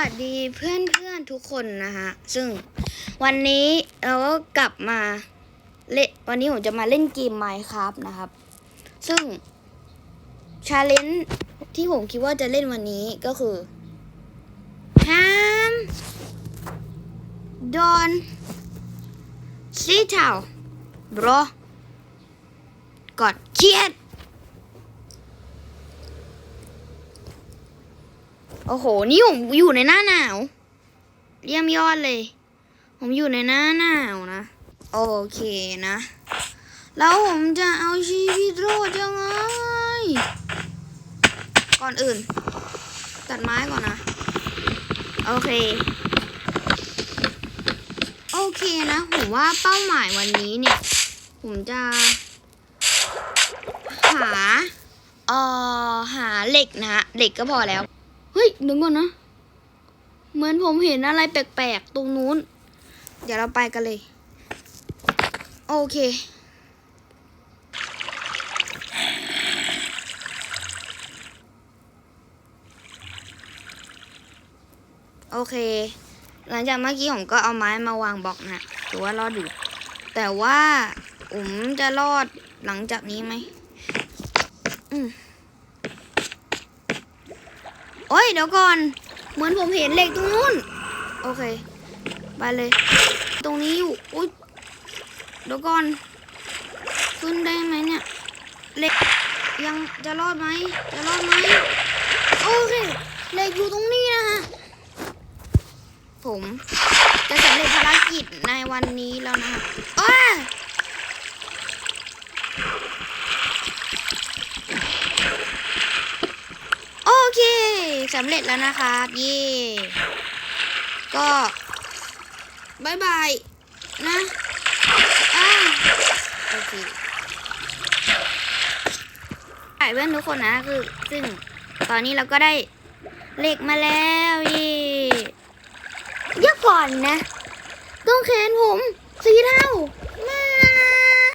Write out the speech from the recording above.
วัสดีเพื่อนเพื่อนทุกคนนะฮะ ซึ่งวันนี้เราก็กลับมาเล่นวันนี้ผมจะมาเล่นเกม Minecraft นะครับ ซึ่งชาเลนจ์ที่ผมคิดว่าจะเล่นวันนี้ก็คือห้ามโดนซีเทาบรกดเครียด โอ้โห นี่ผมอยู่ในหน้าหนาว เยี่ยมยอดเลย ผมอยู่ในหน้าหนาวนะ โอเคนะ แล้วผมจะเอาชีวิตรอดยังไง ก่อนอื่น ตัดไม้ก่อนนะ โอเค โอเคนะ ผมว่าเป้าหมายวันนี้เนี่ย ผมจะ หา เอ่อ หาเหล็กนะฮะเหล็กก็พอแล้ว เฮ้ยเดี๋ยวก่อนนะ เหมือนผมเห็นอะไรแปลกๆ ตรงนู้น เดี๋ยวเราไปกันเลย โอเค โอเค หลังจากเมื่อกี้ผมก็เอาไม้มาวางบล็อกนะถือว่ารอดอยู่แต่ว่าผมจะรอดหลังจากนี้ไหม อืม โอ้ยเดี๋ยวก่อน เหมือนผมเห็นเหล็กตรงนู้น โอเค ไปเลย ตรงนี้อยู่อุ้ยเดี๋ยวก่อน ขึ้นได้ไหมเนี่ยเหล็กยังจะรอดไหมจะรอดไหมโอเคเหล็กอยู่ตรงนี้นะฮะผมจะสำเร็จภารกิจในวันนี้แล้วนะฮะอ้า โอเค สำเร็จแล้วนะครับเย่ก็บายบายนะอ่าโอเคถ่ายเพื่อนทุกคนนะคือ ซึ่งตอนนี้เราก็ได้เหล็กมาแล้วเย่เดี๋ยวก่อนนะ ต้องแขนผม สีเท่า